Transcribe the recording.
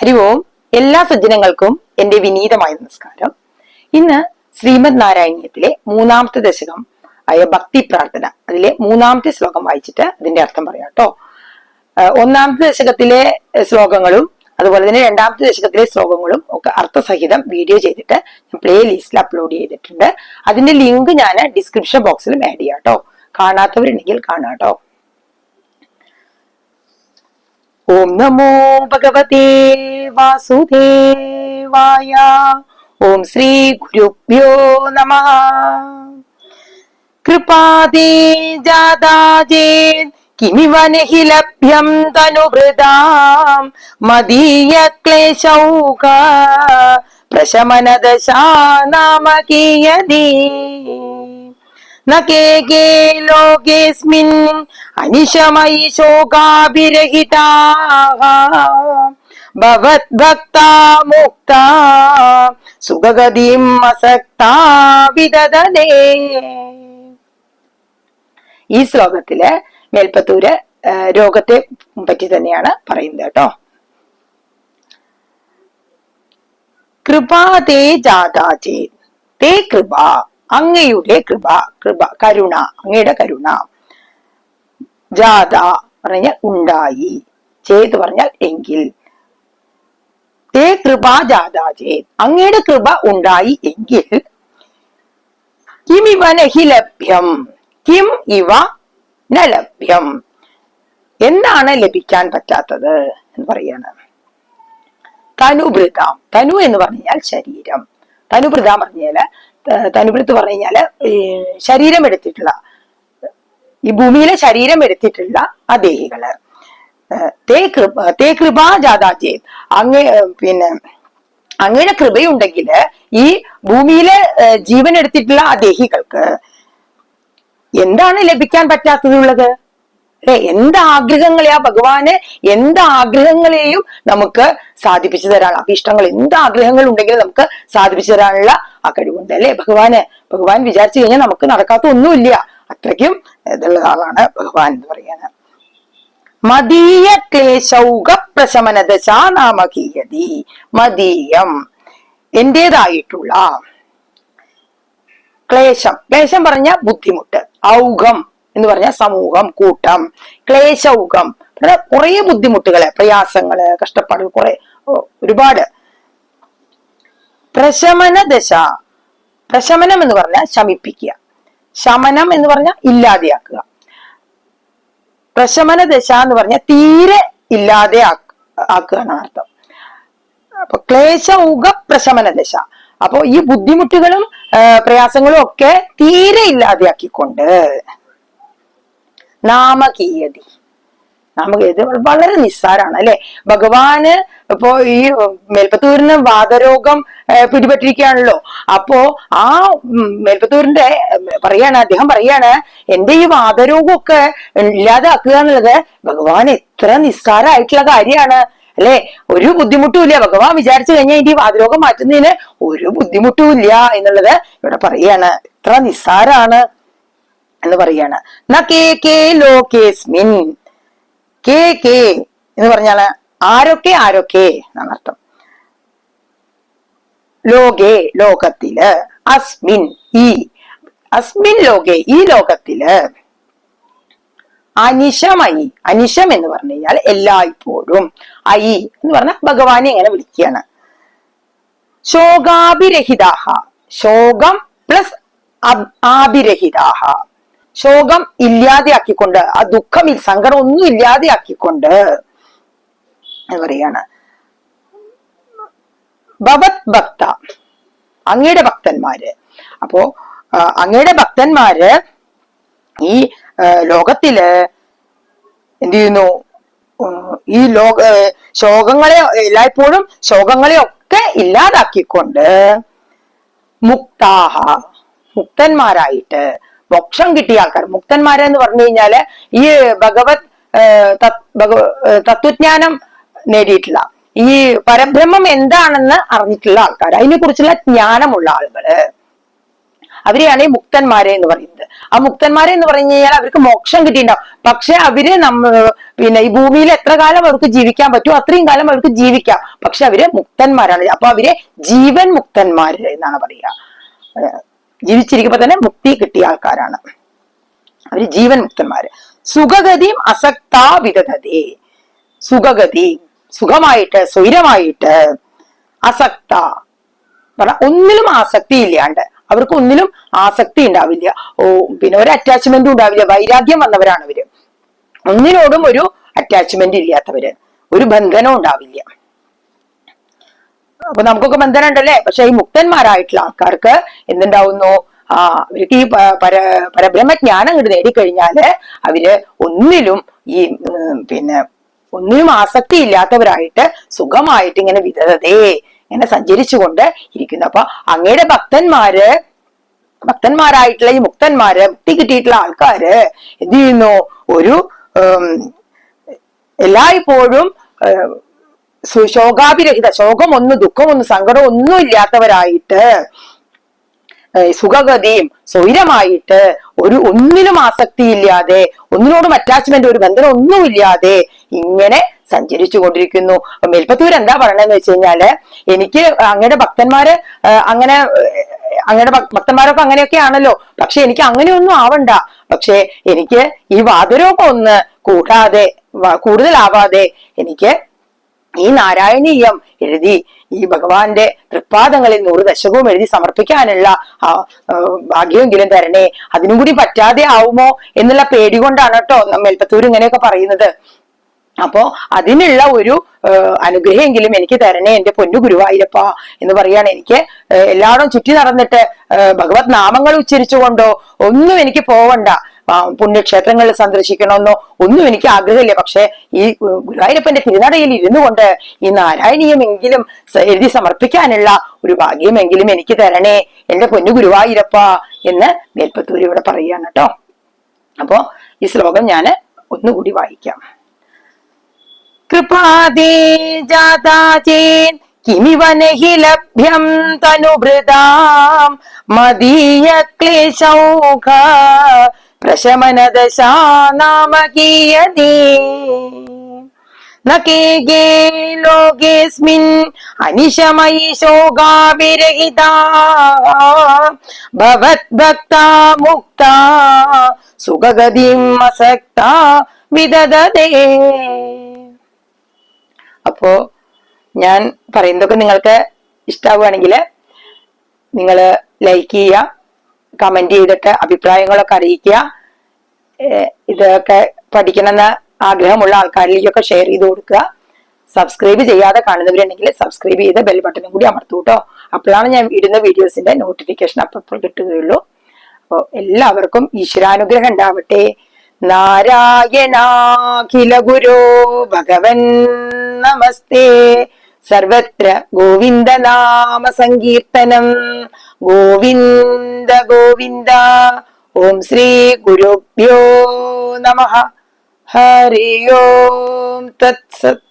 ഹരി ഓം. എല്ലാ സജ്ജനങ്ങൾക്കും എന്റെ വിനീതമായ നമസ്കാരം. ഇന്ന് ശ്രീമദ് നാരായണീയത്തിലെ മൂന്നാമത്തെ ദശകം ആയ ഭക്തി പ്രാർത്ഥന അതിലെ മൂന്നാമത്തെ ശ്ലോകം വായിച്ചിട്ട് ഇതിന്റെ അർത്ഥം പറയാം കേട്ടോ. ഒന്നാമത്തെ ദശകത്തിലെ ശ്ലോകങ്ങളും അതുപോലെ തന്നെ രണ്ടാമത്തെ ദശകത്തിലെ ശ്ലോകങ്ങളും ഒക്കെ അർത്ഥസഹിതം വീഡിയോ ചെയ്തിട്ട് ഞാൻ പ്ലേ ലിസ്റ്റിൽ അപ്ലോഡ് ചെയ്തിട്ടുണ്ട്. അതിന്റെ ലിങ്ക് ഞാൻ ഡിസ്ക്രിപ്ഷൻ ബോക്സിലും ആഡ് ചെയ്യാം കേട്ടോ. കാണാത്തവരുണ്ടെങ്കിൽ കാണാം കേട്ടോ. ഓം നമോ ഭഗവതേ വാസുദേവായ. ഓം ശ്രീ ഗുരുഭ്യോ നമ. കൃപാദേ ജാതാജേ കിമിവ നഹി ലഭ്യം തനുഭൃതാം മദീയ ക്ലേശൗക. പ്രശമനദശാനാമകീയതീ न के के लोकेऽस्मिन् अनिशमयि शोकाभिरहिताः भवद्भक्ता मुक्ता സുഖഗതിയും അസക്താ വിദതനേ ഈ ശ്ലോകത്തില് മേൽപ്പത്തൂര് ആ, രോഗത്തെ പറ്റി തന്നെയാണ് പറയുന്നത് കേട്ടോ കൃപാ തേ ജാതാ ചേത് തേ കൃപ അങ്ങയുടെ കൃപ കൃപ കരുണ അങ്ങയുടെ കരുണ ജാത പറഞ്ഞാൽ ഉണ്ടായി. ചേത് പറഞ്ഞാൽ എങ്കിൽ. തേ കൃപ ജാതാ ചേത് അങ്ങയുടെ കൃപ ഉണ്ടായി എങ്കിൽ. കിം ഇവ നഹി ലഭ്യം. കിം ഇവ ലഭ്യം. എന്താണ് ലഭിക്കാൻ പറ്റാത്തത് എന്ന് പറയാണ്. തനുഭൃതാം. തനു എന്ന് പറഞ്ഞാൽ ശരീരം. തനുഭൃതം പറഞ്ഞാൽ ത- തനുഭൃത്ത് പറഞ്ഞു കഴിഞ്ഞാൽ ശരീരം എടുത്തിട്ടുള്ള ഈ ഭൂമിയിലെ ശരീരം എടുത്തിട്ടുള്ള ആ ദേഹികൾ. തേ കൃപ തേ കൃപാ ജാതാചേത് അങ്ങ് പിന്നെ അങ്ങയുടെ കൃപയുണ്ടെങ്കിൽ ഈ ഭൂമിയിലെ ജീവൻ എടുത്തിട്ടുള്ള ആ ദേഹികൾക്ക് എന്താണ് ലഭിക്കാൻ പറ്റാത്തതുള്ളത്? അല്ലെ? എന്ത് ആഗ്രഹങ്ങളെയാ ഭഗവാന്? എന്ത് ആഗ്രഹങ്ങളെയും നമുക്ക് സാധിപ്പിച്ചു തരാൻ അഭീഷ്ടങ്ങൾ എന്ത് ആഗ്രഹങ്ങൾ ഉണ്ടെങ്കിലും നമുക്ക് സാധിപ്പിച്ചു തരാനുള്ള ആ കഴിവുണ്ട് അല്ലെ? ഭഗവാന് ഭഗവാൻ വിചാരിച്ചു കഴിഞ്ഞാൽ നമുക്ക് നടക്കാത്ത ഒന്നുമില്ല. അത്രയ്ക്കും ഇതുള്ള ആളാണ് ഭഗവാൻ എന്ന് പറയുന്നത്. മതീയ ക്ലേശൗക പ്രശമനദശ നാമകീയതി മതീയം എന്റേതായിട്ടുള്ള ക്ലേശം. ക്ലേശം പറഞ്ഞ ബുദ്ധിമുട്ട് ഔഘം. എന്ന് പറഞ്ഞ സമൂഹം കൂട്ടം ക്ലേശൗഘം കുറെ ബുദ്ധിമുട്ടുകൾ പ്രയാസങ്ങൾ കഷ്ടപ്പാടുകൾ കുറെ ഒരുപാട്. പ്രശമന ദശ. പ്രശമനം എന്ന് പറഞ്ഞാൽ ശമിപ്പിക്കുക. ശമനം എന്ന് പറഞ്ഞാൽ ഇല്ലാതെയാക്കുക. പ്രശമന ദശ എന്ന് പറഞ്ഞാൽ തീരെ ഇല്ലാതെ ആക്കുക എന്നാണ് അർത്ഥം. അപ്പൊ ക്ലേശൗക പ്രശമന ദശ. അപ്പൊ ഈ ബുദ്ധിമുട്ടുകളും പ്രയാസങ്ങളും ഒക്കെ തീരെ ഇല്ലാതെയാക്കിക്കൊണ്ട് നാമകീയതി. നാമകീയതി വളരെ നിസ്സാരാണ് അല്ലെ? ഭഗവാന് ഇപ്പോ ഈ മേൽപ്പത്തൂരിന് വാതരോഗം പിടിപെട്ടിരിക്കുകയാണല്ലോ. അപ്പോ ആ മേൽപ്പത്തൂരിന്റെ പറയാണ് അദ്ദേഹം പറയാണ് എന്റെ ഈ വാതരോഗമൊക്കെ ഇല്ലാതാക്കുക എന്നുള്ളത് ഭഗവാൻ എത്ര നിസ്സാരമായിട്ടുള്ള കാര്യമാണ് അല്ലെ? ഒരു ബുദ്ധിമുട്ടും ഇല്ല. ഭഗവാൻ വിചാരിച്ചു കഴിഞ്ഞാൽ ഇനി വാതരോഗം മാറ്റുന്നതിന് ഒരു ബുദ്ധിമുട്ടും ഇല്ല എന്നുള്ളത് ഇവിടെ പറയാണ്. എത്ര നിസ്സാരാണ്. എന്ന് പറയാണ് ലോകേസ്മിൻ എന്ന് പറഞ്ഞാൽ ആരൊക്കെ ആരൊക്കെ എന്നർത്ഥം ലോകേ ലോകത്തിൽ അസ്മിൻ ഈ അസ്മിൻ ലോകേ ഈ ലോകത്തിൽ അനിശമയി അനിശം എന്ന് പറഞ്ഞു കഴിഞ്ഞാൽ എല്ലായ്പ്പോഴും ഐ എന്ന് പറഞ്ഞാൽ ഭഗവാനെ ഇങ്ങനെ വിളിക്കുകയാണ്. ശോകാഭിരഹിതാഹ. ശോകം പ്ലസ് ആഭിരഹിതാഹ. ശോകം ഇല്ലാതെയാക്കിക്കൊണ്ട് ആ ദുഃഖം സങ്കടം ഒന്നും ഇല്ലാതെയാക്കിക്കൊണ്ട് പറയാണ് ഭവത് ഭക്ത അങ്ങയുടെ ഭക്തന്മാര്. അപ്പോ അങ്ങയുടെ ഭക്തന്മാര് ഈ ലോകത്തിൽ എന്ത് ചെയ്യുന്നു? ഈ ലോക ശോകങ്ങളെ എല്ലായ്പ്പോഴും ശോകങ്ങളെ ഒക്കെ ഇല്ലാതാക്കിക്കൊണ്ട് മുക്താഹ മുക്തന്മാരായിട്ട് മോക്ഷം കിട്ടിയ ആൾക്കാർ. മുക്തന്മാരെന്ന് പറഞ്ഞു കഴിഞ്ഞാൽ ഈ ഭഗവത് തത്വജ്ഞാനം നേടിയിട്ടുള്ള ഈ പരബ്രഹ്മം എന്താണെന്ന് അറിഞ്ഞിട്ടുള്ള ആൾക്കാർ അതിനെ കുറിച്ചുള്ള ജ്ഞാനമുള്ള ആളുകൾ. അവരെയാണ് ഈ മുക്തന്മാരെ എന്ന് പറയുന്നത്. ആ മുക്തന്മാരെ എന്ന് പറഞ്ഞു കഴിഞ്ഞാൽ അവർക്ക് മോക്ഷം കിട്ടിയിട്ടുണ്ടാവും. പക്ഷെ അവർ നമ്മ പിന്നെ ഈ ഭൂമിയിൽ എത്ര കാലം അവർക്ക് ജീവിക്കാൻ പറ്റുമോ അത്രയും കാലം അവർക്ക് ജീവിക്കാം. പക്ഷെ അവർ മുക്തന്മാരാണ്. അപ്പൊ അവരെ ജീവൻ മുക്തന്മാര് എന്നാണ് പറയുക. ഏഹ് ജീവിച്ചിരിക്കുമ്പോ തന്നെ മുക്തി കിട്ടിയ ആൾക്കാരാണ്. അവർ ജീവൻ മുക്തന്മാര് സുഖഗതിയും അസക്താ വിദഗതി സുഖഗതി സുഖമായിട്ട് സ്വൈരമായിട്ട് അസക്ത. പറഞ്ഞ ഒന്നിലും ആസക്തി ഇല്ലാണ്ട്. അവർക്ക് ഒന്നിലും ആസക്തി ഉണ്ടാവില്ല. ഓ പിന്നെ ഒരു അറ്റാച്ച്മെന്റും ഉണ്ടാവില്ല. വൈരാഗ്യം വന്നവരാണ് അവർ. ഒന്നിനോടും ഒരു അറ്റാച്ച്മെന്റ് ഇല്ലാത്തവര്. ഒരു ബന്ധനവും ഉണ്ടാവില്ല. അപ്പൊ നമുക്കൊക്കെ ബന്ധനം ഉണ്ടല്ലേ പക്ഷെ ഈ മുക്തന്മാരായിട്ടുള്ള ആൾക്കാർക്ക് എന്തുണ്ടാവുന്നു? ആ അവർക്ക് ഈ പര പരബ്രഹ്മജ്ഞാനം ഇങ്ങോട്ട് നേടിക്കഴിഞ്ഞാൽ അവർ ഒന്നിലും ഈ പിന്നെ ഒന്നിനും ആസക്തി ഇല്ലാത്തവരായിട്ട് സുഖമായിട്ട് ഇങ്ങനെ വിധതേ ഇങ്ങനെ സഞ്ചരിച്ചുകൊണ്ട് ഇരിക്കുന്നു. അപ്പൊ അങ്ങയുടെ ഭക്തന്മാര് ഭക്തന്മാരായിട്ടുള്ള ഈ മുക്തന്മാര് മുക്തി കിട്ടിയിട്ടുള്ള ആൾക്കാര് എന്ത് ചെയ്യുന്നു? ഒരു എല്ലായ്പ്പോഴും ശോകാഭിരഹിത ശോകമൊന്നും ദുഃഖമൊന്നും സങ്കടം ഒന്നും ഇല്ലാത്തവരായിട്ട് സുഖഗതിയും സ്വൈരമായിട്ട് ഒരു ഒന്നിനും ആസക്തി ഇല്ലാതെ ഒന്നിനോടും അറ്റാച്ച്മെന്റ് ഒരു ബന്ധനം ഒന്നും ഇല്ലാതെ ഇങ്ങനെ സഞ്ചരിച്ചു കൊണ്ടിരിക്കുന്നു മേൽപ്പത്തൂർ എന്താ പറയണെന്ന് വെച്ച് കഴിഞ്ഞാൽ എനിക്ക് അങ്ങയുടെ ഭക്തന്മാര് അങ്ങനെ അങ്ങയുടെ ഭക്തന്മാരൊക്കെ അങ്ങനെയൊക്കെ ആണല്ലോ പക്ഷെ എനിക്ക് അങ്ങനെയൊന്നും ആവണ്ട. പക്ഷെ എനിക്ക് ഈ വാതരോഗം ഒന്ന് കൂടാതെ കൂടുതലാവാതെ എനിക്ക് ഈ നാരായണീയം എഴുതി ഈ ഭഗവാന്റെ തൃപ്പാദങ്ങളിൽ നൂറ് ദശകവും എഴുതി സമർപ്പിക്കാനുള്ള ഭാഗ്യമെങ്കിലും തരണേ. അതിനും കൂടി പറ്റാതെ ആവുമോ എന്നുള്ള പേടി കൊണ്ടാണ് കേട്ടോ മേൽപ്പത്തൂർ ഇങ്ങനെയൊക്കെ പറയുന്നത്. അപ്പോ അതിനുള്ള ഒരു അനുഗ്രഹമെങ്കിലും എനിക്ക് തരണേ എന്റെ പൊന്നു ഗുരുവായൂരപ്പ എന്ന് പറയാണ്. എനിക്ക് എല്ലാവരും ചുറ്റി നടന്നിട്ട് ഭഗവത് നാമങ്ങൾ ഉച്ചരിച്ചുകൊണ്ടോ ഒന്നും എനിക്ക് പോവണ്ട. പുണ്യക്ഷേത്രങ്ങളിൽ സന്ദർശിക്കണമെന്നോ ഒന്നും എനിക്ക് ആഗ്രഹമില്ല. പക്ഷെ ഈ ഗുരുവായൂരപ്പന്റെ തിരുനടയിൽ ഇരുന്നു കൊണ്ട് ഈ നാരായണീയമെങ്കിലും എഴുതി സമർപ്പിക്കാനുള്ള ഒരു ഭാഗ്യമെങ്കിലും എനിക്ക് തരണേ എന്റെ പൊന്നു ഗുരുവായൂരപ്പ എന്ന് മേൽപ്പത്തൂർ ഇവിടെ പറയുകയാണ് കേട്ടോ. അപ്പോ ഈ ശ്ലോകം ഞാൻ ഒന്നുകൂടി വായിക്കാം. കൃപാദേ ജാതാ ചേൻ മദീയ ക്ലേശൗഘ പ്രശമനദശാ നാമകീയതേ न के गे लोकेऽस्मिन् अनिशमयि शोकाविरहिता भवद्भक्ता मुक्ता സുഖഗതിം അസക്ത വിദതേ അപ്പോ ഞാൻ പറയുന്നതൊക്കെ നിങ്ങൾക്ക് ഇഷ്ടാവുകയാണെങ്കിൽ നിങ്ങൾ ലൈക്ക് ചെയ്യുക കമന്റ് ചെയ്തിട്ട് അഭിപ്രായങ്ങളൊക്കെ അറിയിക്കുക. ഇതൊക്കെ പഠിക്കണമെന്ന് ആഗ്രഹമുള്ള ആൾക്കാരിലേക്കൊക്കെ ഷെയർ ചെയ്ത് കൊടുക്കുക. സബ്സ്ക്രൈബ് ചെയ്യാതെ കാണുന്നവരുണ്ടെങ്കിൽ സബ്സ്ക്രൈബ് ചെയ്ത് ബെൽ ബട്ടണും കൂടി അമർത്തു കേട്ടോ അപ്പോഴാണ് ഞാൻ ഇടുന്ന വീഡിയോസിന്റെ നോട്ടിഫിക്കേഷൻ അപ്പോൾ കിട്ടുകയുള്ളൂ. അപ്പോൾ എല്ലാവർക്കും ഈശ്വരാനുഗ്രഹം ഉണ്ടാവട്ടെ. നാരായണാഖില ഗുരോ ഭഗവൻ നമസ്തേ. സർവത്ര ഗോവിന്ദ നാമ സങ്കീർത്തനം. ഗോവിന്ദ ഗോവിന്ദ. ഓം ശ്രീ ഗുരുഭ്യോ നമ. ഹരി ഓം. തത്സത്